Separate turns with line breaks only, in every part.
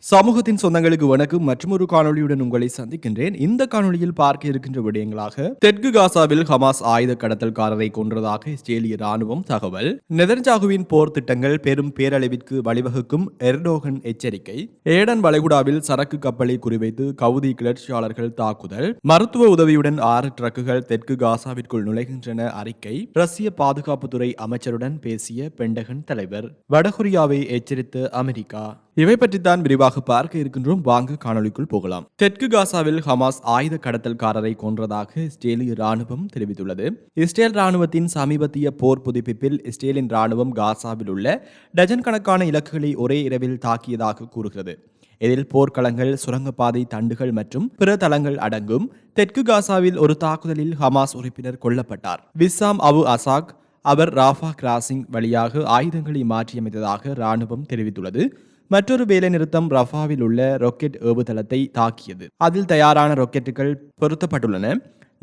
சமூகத்தின் சொந்தங்களுக்கு வணக்கம். மற்றும் ஒரு காணொளியுடன் உங்களை சந்திக்கின்றேன். இந்த காணொலியில் பார்க்க இருக்கின்ற விடயங்களாக தெற்கு காசாவில் ஹமாஸ் ஆயுத கடத்தல்காரரை கொன்றதாக இஸ்ரேலிய ராணுவம் தகவல். நெதர்ஜாகுவின் போர் திட்டங்கள் பெரும் பேரழிவிற்கு வழிவகுக்கும் எர்டோகன் எச்சரிக்கை. ஏடன் வளைகுடாவில் சரக்கு கப்பலை குறிவைத்து கவுதி கிளர்ச்சியாளர்கள் தாக்குதல். மருத்துவ உதவியுடன் ஆறு ட்ரக்குகள் தெற்கு காசாவிற்குள் நுழைகின்றன அறிக்கை. ரஷ்ய பாதுகாப்புத்துறை அமைச்சருடன் பேசிய பெண்டகன் தலைவர். வடகொரியாவை எச்சரித்த அமெரிக்கா. இவை பற்றித்தான் விரிவாக பார்க்க இருக்கின்றோம். வாங்க காணொளிக்குள் போகலாம். தெற்கு காசாவில் ஹமாஸ் ஆயுத கடத்தல்காரரை கொன்றதாக இஸ்ரேலிய ராணுவம் தெரிவித்துள்ளது. இஸ்ரேல் ராணுவத்தின் சமீபத்திய போர் புதுப்பிப்பில் இஸ்ரேலின் ராணுவம் காசாவில் உள்ள டஜன் கணக்கான இலக்குகளை ஒரே இரவில் தாக்கியதாக கூறுகிறது. இதில் போர்க்களங்கள் சுரங்கப்பாதை தண்டுகள் மற்றும் பிற தளங்கள் அடங்கும். தெற்கு காசாவில் ஒரு தாக்குதலில் ஹமாஸ் உறுப்பினர் கொல்லப்பட்டார். விஸ்ஸாம் அபு அசாக் அவர் ராஃபா கிராசிங் வழியாக ஆயுதங்களை மாற்றியமைத்ததாக ராணுவம் தெரிவித்துள்ளது. மற்றொரு வேலைநிறுத்தம் ரஃபாவில் உள்ள ராக்கெட் ஏவுதளத்தை தாக்கியது. அதில் தயாரான ராக்கெட்டுகள் பொருத்தப்பட்டுள்ளன.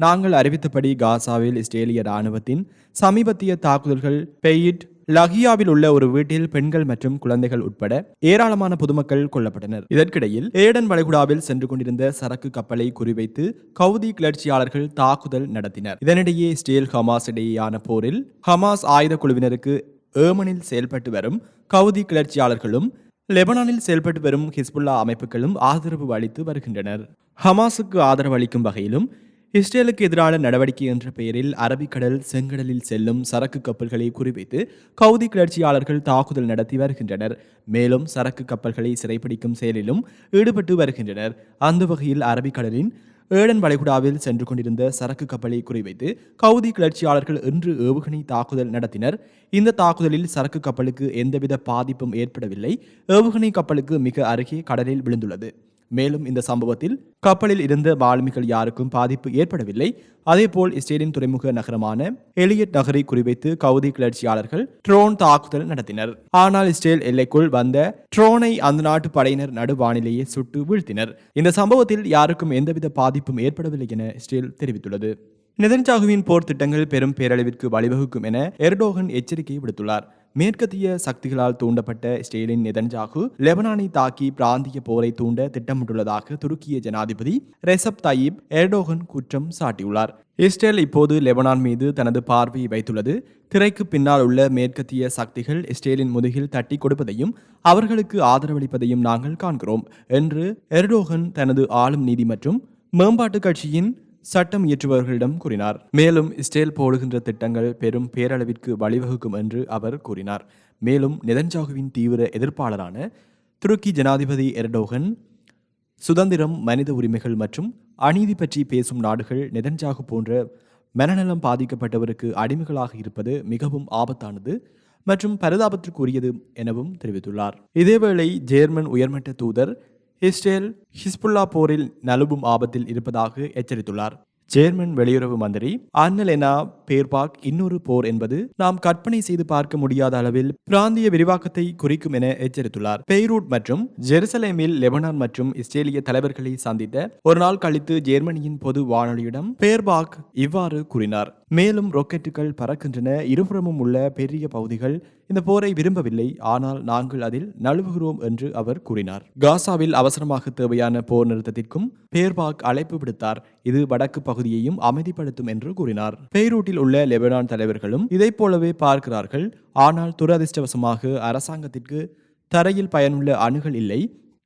நாங்கள் அறிவித்தபடி காசாவில் இஸ்ரேலிய ராணுவத்தின் சமீபத்திய தாக்குதல்கள் பெயிட் லஹியாவில் உள்ள ஒரு வீட்டில் பெண்கள் மற்றும் குழந்தைகள் உட்பட ஏராளமான பொதுமக்கள் கொல்லப்பட்டனர். இதற்கிடையில் ஏடன் வளைகுடாவில் சென்று கொண்டிருந்த சரக்கு கப்பலை குறிவைத்து கவுதி கிளர்ச்சியாளர்கள் தாக்குதல் நடத்தினர். இதனிடையே இஸ்ரேல் ஹமாஸ் இடையேயான போரில் ஹமாஸ் ஆயுத குழுவினருக்கு ஏமனில் செயல்பட்டு வரும் கவுதி கிளர்ச்சியாளர்களும் லெபனானில் செயல்பட்டு வரும் ஹிஸ்புல்லா அமைப்புகளும் ஆதரவு அளித்து வருகின்றனர். ஹமாஸுக்கு ஆதரவு அளிக்கும் வகையிலும் இஸ்ரேலுக்கு எதிரான நடவடிக்கை என்ற பெயரில் அரபிக்கடல் செங்கடலில் செல்லும் சரக்கு கப்பல்களை குறிவைத்து கவுதி கிளர்ச்சியாளர்கள் தாக்குதல் நடத்தி வருகின்றனர். மேலும் சரக்கு கப்பல்களை சிறைப்பிடிக்கும் செயலிலும் ஈடுபட்டு வருகின்றனர். அந்த வகையில் அரபிக்கடலின் ஏடன் வளைகுடாவில் சென்று கொண்டிருந்த சரக்கு கப்பலை குறிவைத்து கவுதி கிளர்ச்சியாளர்கள் இன்று ஏவுகணை தாக்குதல் நடத்தினர். இந்த தாக்குதலில் சரக்கு கப்பலுக்கு எந்தவித பாதிப்பும் ஏற்படவில்லை. ஏவுகணை கப்பலுக்கு மிக அருகே கடலில் விழுந்துள்ளது. மேலும் இந்த சம்பவத்தில் கப்பலில் இருந்த மாலுமிகள் யாருக்கும் பாதிப்பு ஏற்படவில்லை. அதேபோல் இஸ்ரேலின் துறைமுக நகரமான எலியட் நகரை குறிவைத்து கவுதி கிளர்ச்சியாளர்கள் ட்ரோன் தாக்குதல் நடத்தினர். ஆனால் இஸ்ரேல் எல்லைக்குள் வந்த ட்ரோனை அந்த நாட்டு படையினர் நடுவானிலேயே சுட்டு வீழ்த்தினர். இந்த சம்பவத்தில் யாருக்கும் எந்தவித பாதிப்பும் ஏற்படவில்லை என இஸ்ரேல் தெரிவித்துள்ளது. நெதன்ஜாகுவின் போர் திட்டங்கள் பெரும் பேரளவிற்கு வழிவகுக்கும் என எர்டோகன் எச்சரிக்கை விடுத்துள்ளார். மேற்கத்திய சக்திகளால் தூண்டப்பட்ட இஸ்ரேலின் நெதன்ஜாகு லெபனானை தாக்கி பிராந்திய போரை தூண்ட திட்டமிட்டுள்ளதாக துருக்கிய ஜனாதிபதி ரெசப் தயீப் எர்டோகன் குற்றம் சாட்டியுள்ளார். இஸ்ரேல் இப்போது லெபனான் மீது தனது பார்வையை வைத்துள்ளது. திரைக்கு பின்னால் உள்ள மேற்கத்திய சக்திகள் இஸ்ரேலின் முதுகில் தட்டி கொடுப்பதையும் அவர்களுக்கு ஆதரவளிப்பதையும் நாங்கள் காண்கிறோம் என்று எர்டோகன் தனது ஆளும் நீதி மற்றும் மேம்பாட்டு கட்சியின் சட்டம் இயற்றுபவர்களிடம் கூறினார். மேலும் இஸ்ரேல் போடுகின்ற திட்டங்கள் பெரும் பேரளவிற்கு வழிவகுக்கும் என்று அவர் கூறினார். மேலும் நெதன்ஜாகுவின் தீவிர எதிர்ப்பாளரான துருக்கி ஜனாதிபதி எர்டோகன் சுதந்திரம் மனித உரிமைகள் மற்றும் அநீதி பற்றி பேசும் நாடுகள் நெதன்ஜாகு போன்ற மனநலம் பாதிக்கப்பட்டவருக்கு அடிமைகளாக இருப்பது மிகவும் ஆபத்தானது மற்றும் பரிதாபத்திற்குரியது எனவும் தெரிவித்துள்ளார். இதேவேளை ஜேர்மன் உயர்மட்ட தூதர் இஸ்ரேல் ஹிஸ்புல்லா போரில் நழுவும் ஆபத்தில் இருப்பதாக எச்சரித்துள்ளார். ஜேர்மன் வெளியுறவு மந்திரி அன்னலெனா பேர்பாக் இன்னொரு போர் என்பது நாம் கற்பனை செய்து பார்க்க முடியாத அளவில் பிராந்திய விரிவாக்கத்தை குறிக்கும் என எச்சரித்துள்ளார். பெய்ரூட் மற்றும் ஜெருசலேமில் லெபனான் மற்றும் இஸ்ரேலிய தலைவர்களை சந்தித்த ஒரு நாள் கழித்து ஜெர்மனியின் பொது வானொலியிடம் பேர்பாக் இவ்வாறு கூறினார். மேலும் ராக்கெட்டுகள் பறக்கின்றன இருபுறமும் உள்ள பெரிய பகுதிகள் இந்த போரை விரும்பவில்லை ஆனால் நாங்கள் அதில் நழுவுகிறோம் என்று அவர் கூறினார். காசாவில் அவசரமாக தேவையான போர் நிறுத்தத்திற்கும் பேர்பாக் அழைப்பு விடுத்தார். இது வடக்கு பகுதியையும் அமைதிப்படுத்தும் என்று கூறினார். பெய்ரூட்டில் உள்ள லெபனான் தலைவர்களும் இதை போலவே பார்க்கிறார்கள். ஆனால் துரதிர்ஷ்டவசமாக அரசாங்கத்திற்கு தரையில் பயனுள்ள அணுகல் இல்லை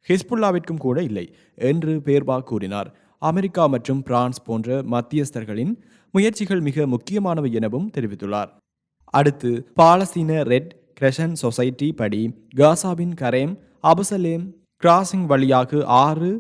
ஹிஸ்புல்லாவிற்கும் கூட இல்லை என்று பேர்பா கூறினார். அமெரிக்கா மற்றும் பிரான்ஸ் போன்ற மத்தியஸ்தர்களின் முயற்சிகள் மிக முக்கியமானவை எனவும் தெரிவித்துள்ளார். அடுத்து பாலஸ்தீன ரெட் கிரஷன் சொசைட்டி படி காசாவின் கரேம் அபுசலேம் கிராசிங் வழியாக ஆறு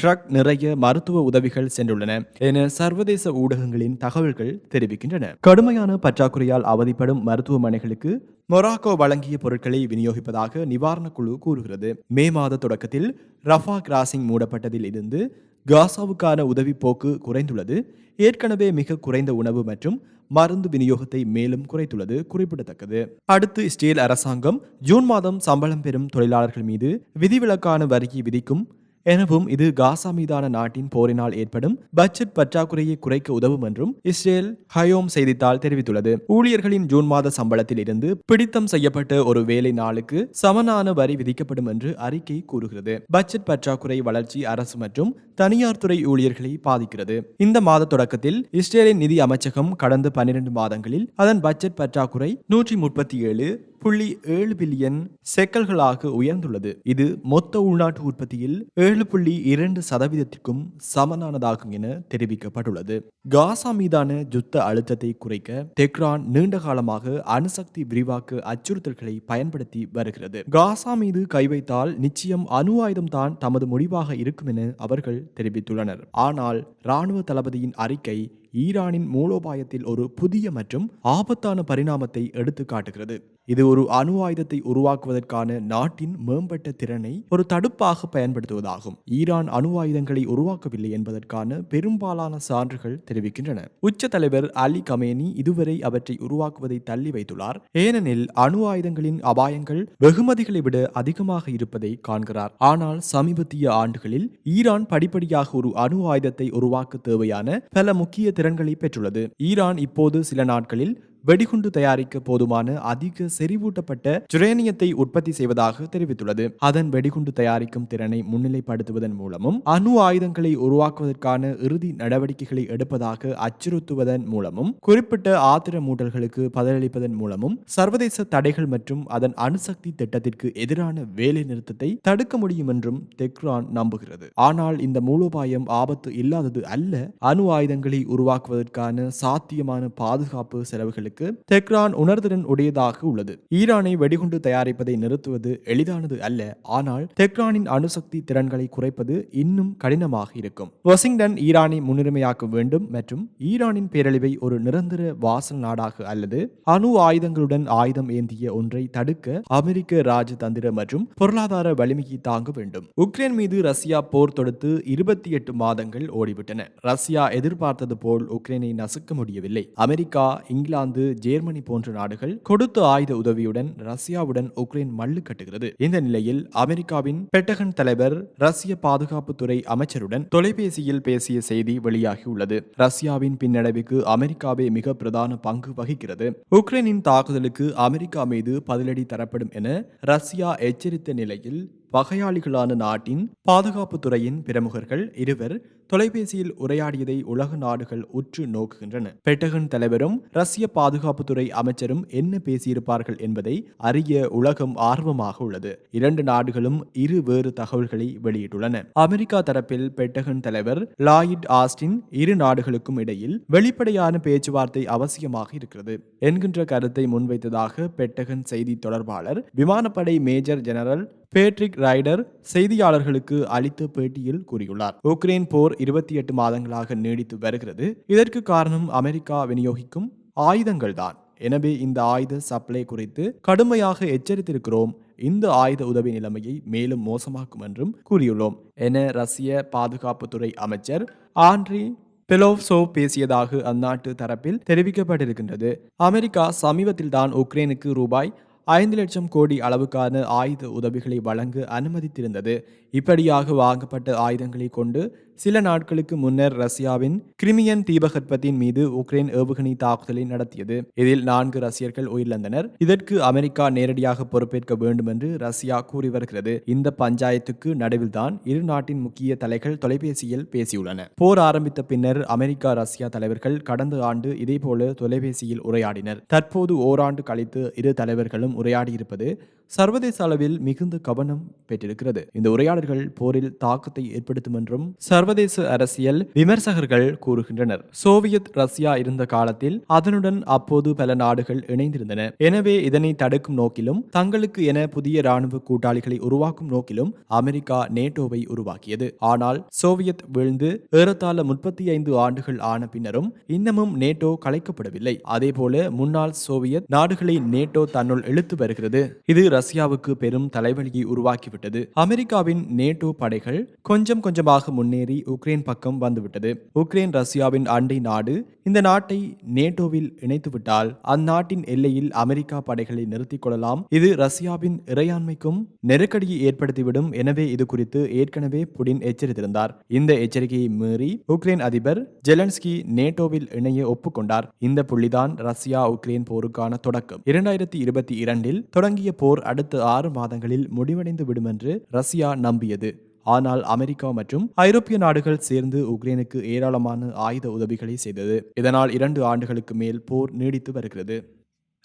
ட்ரக் நிறைய மருத்துவ உதவிகள் சென்றுள்ளன என சர்வதேச ஊடகங்களின் தகவல்கள் தெரிவிக்கின்றன. கடுமையான பற்றாக்குறையால் அவதிப்படும் மருத்துவமனைகளுக்கு மொராக்கோ வழங்கிய பொருட்களை விநியோகிப்பதாக நிவாரணக் குழு கூறுகிறது. மே மாத தொடக்கத்தில் ரஃபா கிராசிங் மூடப்பட்டதில் இருந்து காசாவுக்கான உதவி போக்கு குறைந்துள்ளது. ஏற்கனவே மிக குறைந்த உணவு மற்றும் மருந்து விநியோகத்தை மேலும் குறைத்துள்ளது குறிப்பிடத்தக்கது. அடுத்து இஸ்ரேல் அரசாங்கம் ஜூன் மாதம் சம்பளம் பெறும் தொழிலாளர்கள் மீது விதிவிலக்கான வரியை விதிக்கும் எனவும் இது காசா மீதான நாட்டின் போரினால் ஏற்படும் பட்ஜெட் பற்றாக்குறையை குறைக்க உதவும் என்றும் இஸ்ரேல் ஹயோம் செய்தித்தாள் தெரிவித்துள்ளது. ஊழியர்களின் ஜூன் மாத சம்பளத்தில் இருந்து பிடித்தம் செய்யப்பட்ட ஒரு வேலை நாளுக்கு சமனான வரி விதிக்கப்படும் என்று அறிக்கை கூறுகிறது. பட்ஜெட் பற்றாக்குறை வளர்ச்சி அரசு மற்றும் தனியார் துறை ஊழியர்களை பாதிக்கிறது. இந்த மாத தொடக்கத்தில் இஸ்ரேலின் நிதி அமைச்சகம் கடந்த பன்னிரண்டு மாதங்களில் அதன் பட்ஜெட் பற்றாக்குறை நூற்றி முப்பத்தி ஏழு புள்ளி ஏழு பில்லியன் செக்கல்களாக உயர்ந்துள்ளது. இது மொத்த உள்நாட்டு உற்பத்தியில் ஏழு புள்ளி இரண்டு சதவீதத்திற்கும் சமனானதாகும் என தெரிவிக்கப்பட்டுள்ளது. காசா மீதான யுத்த அழுத்தத்தை குறைக்க தெக்ரான் நீண்ட காலமாக அணுசக்தி விரிவாக்க அச்சுறுத்தல்களை பயன்படுத்தி வருகிறது. காசா மீது கை வைத்தால் நிச்சயம் அணு ஆயுதம் தான் தமது முடிவாக இருக்கும் என அவர்கள் தெரிவித்துள்ளனர். ஆனால் ராணுவ தளபதியின் அறிக்கை ஈரானின் மூலோபாயத்தில் ஒரு புதிய மற்றும் ஆபத்தான பரிணாமத்தை எடுத்து காட்டுகிறது. இது ஒரு அணு ஆயுதத்தை உருவாக்குவதற்கான நாட்டின் மேம்பட்ட திறனை ஒரு தடுப்பாக பயன்படுத்துவதாகும். ஈரான் அணு ஆயுதங்களை உருவாக்கவில்லை என்பதற்கான பெரும்பாலான சான்றுகள் தெரிவிக்கின்றன. உச்ச தலைவர் அலி கமேனி இதுவரை அவற்றை உருவாக்குவதை தள்ளி வைத்துள்ளார். ஏனெனில் அணு ஆயுதங்களின் அபாயங்கள் வெகுமதிகளை விட அதிகமாக இருப்பதை காண்கிறார். ஆனால் சமீபத்திய ஆண்டுகளில் ஈரான் படிப்படியாக ஒரு அணு ஆயுதத்தை உருவாக்க தேவையான பல முக்கிய திறன் திறன்களை பெற்றுள்ளது. ஈரான் இப்போது சில நாட்களில் வெடிகுண்டு தயாரிக்க போதுமான அதிக செறிவூட்டப்பட்ட ஜுரேனியத்தை உற்பத்தி செய்வதாக தெரிவித்துள்ளது. அதன் வெடிகுண்டு தயாரிக்கும் திறனை முன்னிலைப்படுத்துவதன் மூலமும் அணு ஆயுதங்களை உருவாக்குவதற்கான இறுதி நடவடிக்கைகளை எடுப்பதாக அச்சுறுத்துவதன் மூலமும் குறிப்பிட்ட ஆத்திரமூட்டல்களுக்கு பதிலளிப்பதன் மூலமும் சர்வதேச தடைகள் மற்றும் அதன் அணுசக்தி திட்டத்திற்கு எதிரான வேலை நிறுத்தத்தை தடுக்க முடியும் என்றும் தெக்ரான் நம்புகிறது. ஆனால் இந்த மூலோபாயம் ஆபத்து இல்லாதது அல்ல. அணு ஆயுதங்களை உருவாக்குவதற்கான சாத்தியமான பாதுகாப்பு செலவுகளுக்கு தெக்ரான் உணர்திறன் உடையதாக உள்ளது. ஈரானை வெடிகுண்டு தயாரிப்பதை நிறுத்துவது எளிதானது அல்ல. ஆனால் தெக்ரானின் அணுசக்தி திறன்களை குறைப்பது இன்னும் கடினமாக இருக்கும். வாஷிங்டன் ஈரானை முன்னுரிமையாக்க வேண்டும் மற்றும் ஈரானின் பேரழிவை ஒரு நிரந்தர வாசல் நாடாக அல்லது அணு ஆயுதங்களுடன் ஆயுதம் ஏந்திய ஒன்றை தடுக்க அமெரிக்க ராஜதந்திர மற்றும் பொருளாதார வலிமையை தாங்க வேண்டும். உக்ரைன் மீது ரஷ்யா போர் தொடுத்து இருபத்தி எட்டு மாதங்கள் ஓடிவிட்டன. ரஷ்யா எதிர்பார்த்தது போல் உக்ரைனை நசுக்க முடியவில்லை. அமெரிக்கா இங்கிலாந்து ஜெர்மனி போன்ற நாடுகள் கொடுத்த ஆயுத உதவியுடன் ரஷ்யாவுடன் உக்ரைன் மல்லு கட்டுகிறது. இந்த நிலையில் அமெரிக்காவின் பெட்டகன் தலைவர் ரஷ்ய பாதுகாப்புத்துறை அமைச்சருடன் தொலைபேசியில் பேசிய செய்தி வெளியாகியுள்ளது. ரஷ்யாவின் பின்னடைவுக்கு அமெரிக்காவே மிக பிரதான பங்கு வகிக்கிறது. உக்ரைனின் தாக்குதலுக்கு அமெரிக்கா மீது பதிலடி தரப்படும் என ரஷ்யா எச்சரித்த நிலையில் வகையாளிகளான நாட்டின் பாதுகாப்பு துறையின் பிரமுகர்கள் இருவர் தொலைபேசியில் உரையாடியதை உலக நாடுகள் உற்று நோக்குகின்றன. பெட்டகன் தலைவரும் ரஷ்ய பாதுகாப்புத்துறை அமைச்சரும் என்ன பேசியிருப்பார்கள் என்பதை அறிய உலகம் ஆர்வமாக உள்ளது. இரண்டு நாடுகளும் இரு வேறு தகவல்களை வெளியிட்டுள்ளன. அமெரிக்கா தரப்பில் பெட்டகன் தலைவர் லாயிட் ஆஸ்டின் இரு நாடுகளுக்கும் இடையில் வெளிப்படையான பேச்சுவார்த்தை அவசியமாக இருக்கிறது என்கின்ற கருத்தை முன்வைத்ததாக பெட்டகன் செய்தி தொடர்பாளர் விமானப்படை மேஜர் ஜெனரல் பேட்ரிக் ரைடர் செய்தியாளர்களுக்கு அளித்த பேட்டியில் கூறியுள்ளார். உக்ரைன் போர் இருபத்தி எட்டு மாதங்களாக நீடித்து வருகிறது. இதற்கு காரணம் அமெரிக்கா விநியோகிக்கும் ஆயுதங்கள் தான் எனவே இந்த ஆயுத சப்ளை குறித்து கடுமையாக எச்சரித்திருக்கிறோம். இந்த ஆயுத உதவி நிலைமையை மேலும் மோசமாக்கும் என்றும் கூறியுள்ளோம். என ரஷ்ய பாதுகாப்புத்துறை அமைச்சர் ஆண்ட்ரி பெலோவ்சோ பேசியதாக அந்நாட்டு தரப்பில் தெரிவிக்கப்பட்டிருக்கின்றது. அமெரிக்கா சமீபத்தில் தான் உக்ரைனுக்கு ரூபாய் ஐந்து லட்சம் கோடி அளவுக்கான ஆயுத உதவிகளை வழங்க அனுமதித்திருந்தது. இப்படியாக வாங்கப்பட்ட ஆயுதங்களை கொண்டு சில நாட்களுக்கு முன்னர் ரஷ்யாவின் கிரிமியன் தீபகற்பத்தின் மீது உக்ரைன் ஏவுகணை தாக்குதலை நடத்தியது. இதில் நான்கு ரஷ்யர்கள் உயிரிழந்தனர். இதற்கு அமெரிக்கா நேரடியாக பொறுப்பேற்க வேண்டும் என்று ரஷ்யா கூறி வருகிறது. இந்த பஞ்சாயத்துக்கு நடுவில்தான் இரு நாட்டின் முக்கிய தலைகள் தொலைபேசியில் பேசியுள்ளன. போர் ஆரம்பித்த பின்னர் அமெரிக்கா ரஷ்யா தலைவர்கள் கடந்த ஆண்டு இதேபோல தொலைபேசியில் உரையாடினர். தற்போது ஓராண்டு கழித்து இரு தலைவர்களும் உரையாடியிருப்பது சர்வதேச அளவில் மிகுந்த கவனம் பெற்றிருக்கிறது. இந்த உரையாடல்கள் போரில் தாக்கத்தை ஏற்படுத்தும் என்றும் சர்வதேச அரசியல் விமர்சகர்கள் கூறுகின்றனர். சோவியத் ரஷ்யா இருந்த காலத்தில் அதனுடன் அப்போது பல நாடுகள் இணைந்திருந்தன. எனவே இதனை தடுக்கும் நோக்கிலும் தங்களுக்கு என புதிய ராணுவ கூட்டாளிகளை உருவாக்கும் நோக்கிலும் அமெரிக்கா நேட்டோவை உருவாக்கியது. ஆனால் சோவியத் வீழ்ந்து ஏறத்தாழ முப்பத்தி ஐந்து ஆண்டுகள் ஆன பின்னரும் இன்னமும் நேட்டோ கலைக்கப்படவில்லை. அதேபோல முன்னாள் சோவியத் நாடுகளை நேட்டோ தன்னுள் இழுத்து வருகிறது. இது ரஷ்யாவுக்கு பெரும் தலைவலியை உருவாக்கிவிட்டது. அமெரிக்காவின் நேட்டோ படைகள் கொஞ்சம் கொஞ்சமாக முன்னேறி உக்ரைன் பக்கம் வந்துவிட்டது. உக்ரைன் ரஷ்யாவின் அண்டை நாடு இந்த நாட்டை நேட்டோவில் இணைத்துவிட்டால் அந்நாட்டின் எல்லையில் அமெரிக்கா படைகளை நிறுத்திக் கொள்ளலாம். இது ரஷ்யாவின் இறையாண்மைக்கும் நெருக்கடியை ஏற்படுத்திவிடும் எனவே இது குறித்து ஏற்கனவே புடின் எச்சரித்திருந்தார். இந்த எச்சரிக்கையை மீறி உக்ரைன் அதிபர் ஜெலன்ஸ்கி நேட்டோவில் இணைய ஒப்புக்கொண்டார். இந்த புள்ளிதான் ரஷ்யா உக்ரைன் போருக்கான தொடக்கம். இரண்டாயிரத்தி இருபத்தி இரண்டில் தொடங்கிய போர் அடுத்த ஆறு மாதங்களில் முடிவடைந்து விடும் என்று ரஷ்யா நம்பியது. ஆனால் அமெரிக்கா மற்றும் ஐரோப்பிய நாடுகள் சேர்ந்து உக்ரைனுக்கு ஏராளமான ஆயுத உதவிகளை செய்தது. இதனால் இரண்டு ஆண்டுகளுக்கு மேல் போர் நீடித்து வருகிறது.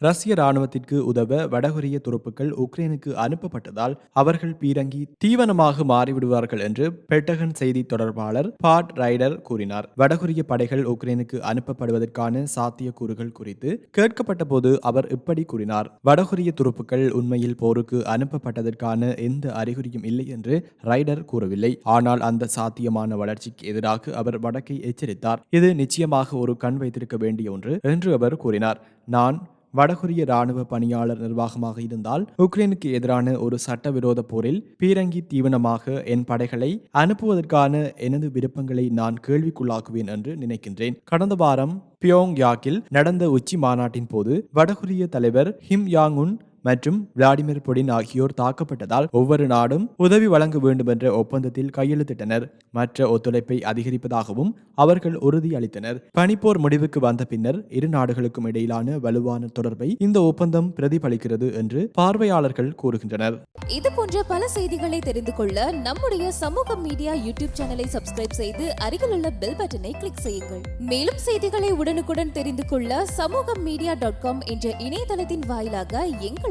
ரஷ்ய ராணுவத்திற்கு உதவ வடகொரிய துருப்புக்கள் உக்ரைனுக்கு அனுப்பப்பட்டதால் அவர்கள் பீரங்கி தீவனமாக மாறிவிடுவார்கள் என்று பெட்டகன் செய்தி தொடர்பாளர் பாட் ரைடர் கூறினார். வடகொரிய படைகள் உக்ரைனுக்கு அனுப்பப்படுவதற்கான சாத்தியக்கூறுகள் குறித்து கேட்கப்பட்ட போது அவர் இப்படி கூறினார். வடகொரிய துருப்புக்கள் உண்மையில் போருக்கு அனுப்பப்பட்டதற்கான எந்த அறிகுறியும் இல்லை என்று ரைடர் கூறவில்லை. ஆனால் அந்த சாத்தியமான வளர்ச்சிக்கு எதிராக அவர் வடக்கை எச்சரித்தார். இது நிச்சயமாக ஒரு கண் வைத்திருக்க வேண்டிய ஒன்று என்று அவர் கூறினார். நான் வடகொரிய ராணுவ பணியாளர் நிர்வாகமாக இருந்தால் உக்ரைனுக்கு எதிரான ஒரு சட்டவிரோத போரில் பீரங்கி தீவனமாக என் படைகளை அனுப்புவதற்கான எனது விருப்பங்களை நான் கேள்விக்குள்ளாக்குவேன் என்று நினைக்கின்றேன். கடந்த வாரம் பியோங் யாக்கில் நடந்த உச்சி மாநாட்டின் போது வடகொரிய தலைவர் ஹிம் யாங் உன் மற்றும் விளாடிமிர் புடின் ஆகியோர் தாக்கப்பட்டதால் ஒவ்வொரு நாடும் உதவி வழங்க வேண்டும் என்ற ஒப்பந்தத்தில் கையெழுத்திட்டனர். மற்ற ஒத்துழைப்பை அதிகரிப்பதாகவும் அவர்கள் உறுதியளித்தனர். பனிப்போர் முடிவுக்கு வந்த பின்னர் இரு நாடுகளுக்கும் இடையிலான வலுவான தொடர்பை இந்த ஒப்பந்தம் பிரதிபலிக்கிறது என்று பார்வையாளர்கள் கூறுகின்றனர்.
இது போன்ற பல செய்திகளை தெரிந்து கொள்ள நம்முடைய சமூக மீடியா யூடியூப் சேனலை சப்ஸ்கிரைப் செய்து அருகில் உள்ள பெல் பட்டனை கிளிக் செய்யுங்கள். மேலும் செய்திகளை உடனுக்குடன் தெரிந்து கொள்ள சமூக மீடியா டாட் காம் என்ற இணையதளத்தின் வாயிலாக எங்கள்